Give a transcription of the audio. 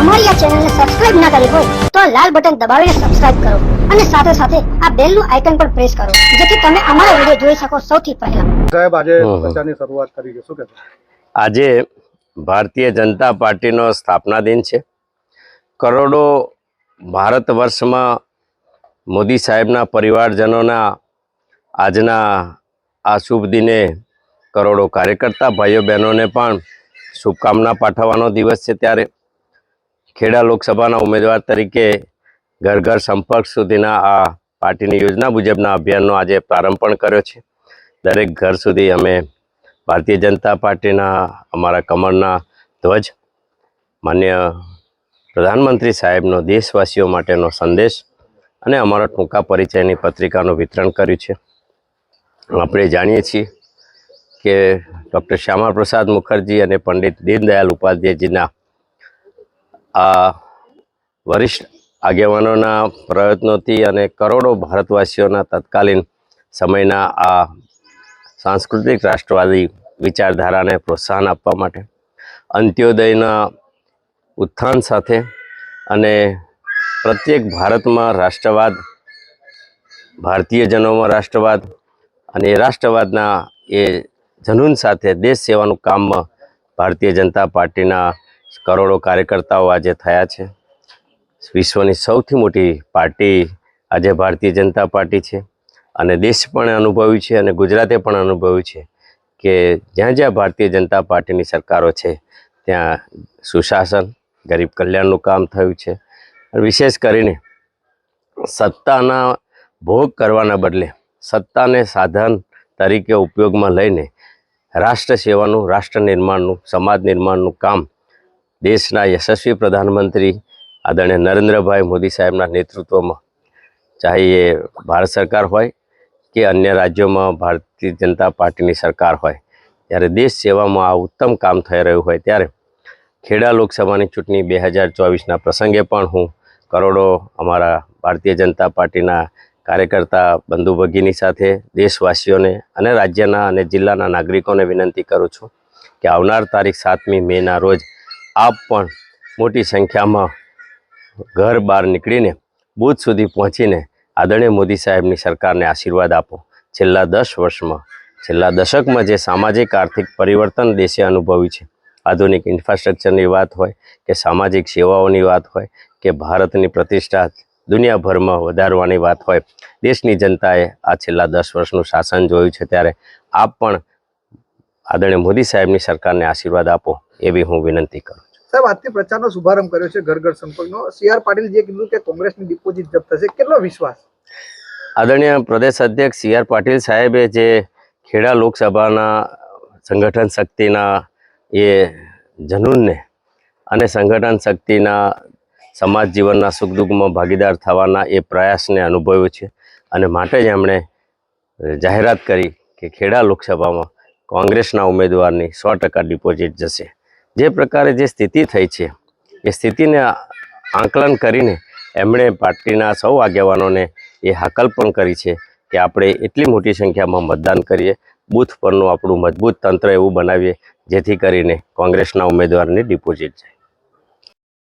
અમારી આ ચેનલને સબસ્ક્રાઇબ ના કરી હોય તો આ લાલ બટન દબાવીને સબસ્ક્રાઇબ કરો અને સાથે સાથે આ બેલનું આઇકન પણ પ્રેસ કરો જેથી તમે અમારો વીડિયો જોઈ શકો સૌથી પહેલા. સાહેબ આજે પ્રચારની શરૂઆત કરી છે. શું કહેશો? આજે ભારતીય જનતા પાર્ટીનો સ્થાપના દિન છે. કરોડો ભારત વર્ષમાં મોદી સાહેબના પરિવારજનોના આજના આ શુભ દિને કરોડો કાર્યકર્તા ભાઈઓ બહેનોને પણ શુભકામના પાઠવવાનો દિવસ છે ત્યારે. ખેડા લોકસભાના ઉમેદવાર તરીકે ઘર ઘર સંપર્ક સુધીના આ પાર્ટીની યોજના મુજબના અભિયાનનો આજે પ્રારંભ પણ કર્યો છે. દરેક ઘર સુધી અમે ભારતીય જનતા પાર્ટીના અમારા કમળના ધ્વજ, માન્ય પ્રધાનમંત્રી સાહેબનો દેશવાસીઓ માટેનો સંદેશ અને અમારા ટૂંકા પરિચયની પત્રિકાનું વિતરણ કર્યું છે. આપણે જાણીએ છીએ કે ડૉક્ટર શ્યામા પ્રસાદ મુખર્જી અને પંડિત દીનદયાલ ઉપાધ્યાયજીના આ વરિષ્ઠ આગેવાનોના પ્રયત્નોથી અને કરોડો ભારતવાસીઓના તત્કાલીન સમયના આ સાંસ્કૃતિક રાષ્ટ્રવાદી વિચારધારાને પ્રોત્સાહન આપવા માટે, અંત્યોદયના ઉત્થાન સાથે અને પ્રત્યેક ભારતમાં રાષ્ટ્રવાદ ભારતીય જનોમાં રાષ્ટ્રવાદ અને રાષ્ટ્રવાદના એ જનૂન સાથે દેશ સેવાનું કામમાં ભારતીય જનતા પાર્ટીના કરોડો કાર્યકર્તાઓ આજે થયા છે. વિશ્વની સૌથી મોટી પાર્ટી આજે ભારતીય જનતા પાર્ટી છે અને દેશ પણ અનુભવ્યું છે અને ગુજરાતે પણ અનુભવ્યું છે કે જ્યાં જ્યાં ભારતીય જનતા પાર્ટીની સરકારો છે, ત્યાં સુશાસન, ગરીબ કલ્યાણનું કામ થયું છે. વિશેષ કરીને સત્તાના ભોગ કરવાના બદલે સત્તાને સાધન તરીકે ઉપયોગમાં લઈને રાષ્ટ્ર સેવાનું રાષ્ટ્ર નિર્માણનું, સમાજ નિર્માણનું કામ દેશના યશસ્વી પ્રધાનમંત્રી આદરણીય નરેન્દ્રભાઈ મોદી સાહેબના નેતૃત્વમાં ચાહે એ ભારત સરકાર હોય કે અન્ય રાજ્યોમાં ભારતીય જનતા પાર્ટીની સરકાર હોય. ત્યારે દેશ સેવામાં આ ઉત્તમ કામ થઈ રહ્યું હોય ત્યારે ખેડા લોકસભાની ચૂંટણી બે હજાર ચોવીસના પ્રસંગે પણ હું કરોડો અમારા ભારતીય જનતા પાર્ટીના કાર્યકર્તા બંધુ ભગીની સાથે દેશવાસીઓને અને રાજ્યના અને જિલ્લાના નાગરિકોને વિનંતી કરું છું કે આવનાર તારીખ સાતમી મેના રોજ આપ પણ મોટી સંખ્યામાં ઘર બહાર નીકળીને બૂથ સુધી પહોંચીને આદરણીય મોદી સાહેબની સરકારને આશીર્વાદ આપો. છેલ્લા દસ વર્ષમાં, છેલ્લા દશકમાં જે સામાજિક આર્થિક પરિવર્તન દેશે અનુભવ્યું છે, આધુનિક ઇન્ફ્રાસ્ટ્રક્ચરની વાત હોય કે સામાજિક સેવાઓની વાત હોય કે ભારતની પ્રતિષ્ઠા દુનિયાભરમાં વધારવાની વાત હોય, દેશની જનતાએ આ છેલ્લા દસ વર્ષનું શાસન જોયું છે ત્યારે આપ પણ આદરણીય મોદી સાહેબની સરકારને આશીર્વાદ આપો એવી હું વિનંતી કરું સાહેબ, આજથી પ્રચારનો શુભારંભ કર્યો છે ઘર ઘર સંપર્કનો. સી આર પાટીલ જે કીધું કે કોંગ્રેસની ડિપોઝિટ જપ્ત થશે, કેટલો વિશ્વાસ? આદરણીય પ્રદેશ અધ્યક્ષ સી આર પાટીલ સાહેબે જે ખેડા લોકસભાના સંગઠન શક્તિના એ જનૂનને અને સંગઠન શક્તિના સમાજ જીવનના સુખ દુઃખમાં ભાગીદાર થવાના એ પ્રયાસને અનુભવ્યો છે. અને માટે જ એમણે જાહેરાત કરી કે ખેડા લોકસભામાં કોંગ્રેસના ઉમેદવારની સો ટકા ડિપોઝિટ જશે. જે પ્રકારે જે સ્થિતિ થઈ છે, એ સ્થિતિને આંકલન કરીને એમણે પાર્ટીના સૌ આગેવાનોને એ હાકલ પણ કરી છે કે આપણે એટલી મોટી સંખ્યામાં મતદાન કરીએ, બૂથ પરનું આપણું મજબૂત તંત્ર એવું બનાવીએ, જેથી કરીને કોંગ્રેસના ઉમેદવારની ડિપોઝિટ જાય.